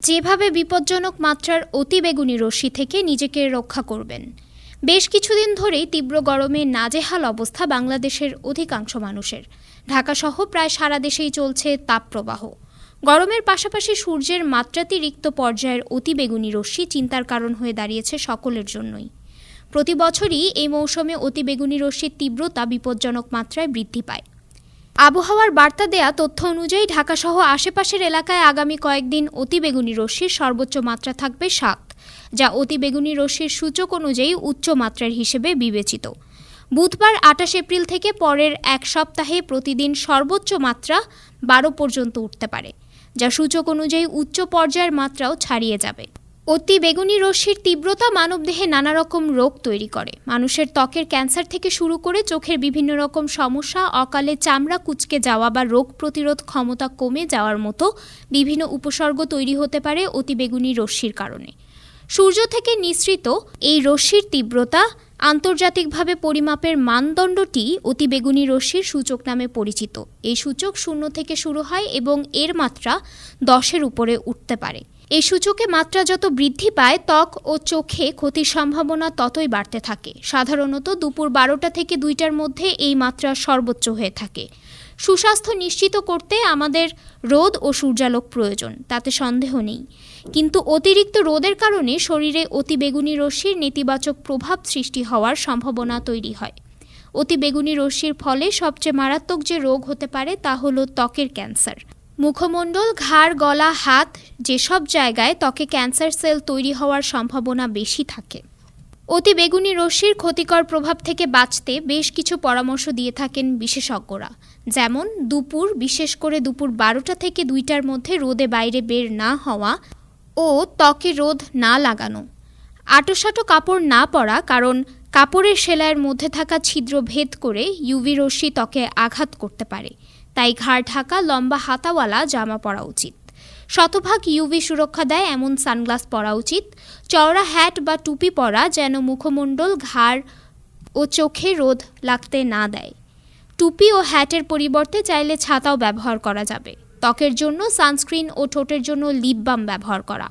যেভাবে বিপজ্জনক মাত্রার অতিবেগুনি রশ্মি থেকে নিজেকে রক্ষা করবেন। বেশ কিছুদিন ধরেই তীব্র গরমে নাজেহাল অবস্থা বাংলাদেশের অধিকাংশ মানুষের। ঢাকাসহ প্রায় সারা দেশেই চলছে তাপপ্রবাহ। গরমের পাশাপাশি সূর্যের মাত্রাতিরিক্ত পর্যায়ের অতিবেগুনি রশ্মি চিন্তার কারণ হয়ে দাঁড়িয়েছে সকলের জন্যই। প্রতি বছরই এই মৌসুমে অতিবেগুনি রশ্মির তীব্রতা বিপজ্জনক মাত্রায় বৃদ্ধি পায়। আবহাওয়ার বার্তা দেয়া তথ্য অনুযায়ী ঢাকাসহ আশেপাশের এলাকায় আগামী কয়েকদিন অতিবেগুনি রশ্মির সর্বোচ্চ মাত্রা থাকবে সাত, যা অতিবেগুনি রশ্মির সূচক অনুযায়ী উচ্চ মাত্রার হিসেবে বিবেচিত। বুধবার আটাশ এপ্রিল থেকে পরের এক সপ্তাহে প্রতিদিন সর্বোচ্চ মাত্রা বারো পর্যন্ত উঠতে পারে, যা সূচক অনুযায়ী উচ্চ পর্যায়ের মাত্রাও ছাড়িয়ে যাবে। অতি বেগুনি রশ্মির তীব্রতা মানবদেহে নানা রকম রোগ তৈরি করে। মানুষের ত্বকের ক্যান্সার থেকে শুরু করে চোখের বিভিন্ন রকম সমস্যা, অকালে চামড়া কুচকে যাওয়া বা রোগ প্রতিরোধ ক্ষমতা কমে যাওয়ার মতো বিভিন্ন উপসর্গ তৈরি হতে পারে অতি বেগুনি রশ্মির কারণে। সূর্য থেকে নিঃসৃত এই রশ্মির তীব্রতা আন্তর্জাতিকভাবে পরিমাপের মানদণ্ডটি অতিবেগুনি রশ্মির সূচক নামে পরিচিত। এই সূচক শূন্য থেকে শুরু হয় এবং এর মাত্রা দশের উপরে উঠতে পারে। এই সূচকে মাত্রা যত বৃদ্ধি পায়, ত্বক ও চোখে ক্ষতির সম্ভাবনা ততই বাড়তে থাকে। সাধারণত দুপুর বারোটা থেকে দুইটার মধ্যে এই মাত্রা সর্বোচ্চ হয়ে থাকে। সুস্বাস্থ্য নিশ্চিত করতে আমাদের রোদ ও সূর্যালোক প্রয়োজন, তাতে সন্দেহ নেই। কিন্তু অতিরিক্ত রোদের কারণে শরীরে অতিবেগুনি রশ্মির নেতিবাচক প্রভাব সৃষ্টি হওয়ার সম্ভাবনা তৈরি হয়। অতিবেগুনি রশ্মির ফলে সবচেয়ে মারাত্মক যে রোগ হতে পারে, তা হলো ত্বকের ক্যান্সার। মুখমণ্ডল, ঘাড়, গলা, হাত যেসব জায়গায় ত্বকে ক্যান্সার সেল তৈরি হওয়ার সম্ভাবনা বেশি থাকে। অতি বেগুনি রশ্মির ক্ষতিকর প্রভাব থেকে বাঁচতে বেশ কিছু পরামর্শ দিয়ে থাকেন বিশেষজ্ঞরা। যেমন, দুপুর, বিশেষ করে দুপুর বারোটা থেকে দুইটার মধ্যে রোদে বাইরে বের না হওয়া ও ত্বকে রোদ না লাগানো। আটোসাটো কাপড় না পরা, কারণ কাপড়ের সেলাইয়ের মধ্যে থাকা ছিদ্র ভেদ করে ইউভি রশ্মি ত্বকে আঘাত করতে পারে। তাই ঘাড় ঢাকা, লম্বা হাতাওয়ালা জামা পরা উচিত। শতভাগ ইউভি সুরক্ষা দেয় এমন সানগ্লাস পরা উচিত। চওড়া হ্যাট বা টুপি পরা যেন মুখমণ্ডল, ঘাড় ও চোখে রোদ লাগতে না দেয়। টুপি ও হ্যাটের পরিবর্তে চাইলে ছাতাও ব্যবহার করা যাবে। ত্বকের জন্য সানস্ক্রিন ও ঠোঁটের জন্য লিপ বাম ব্যবহার করা।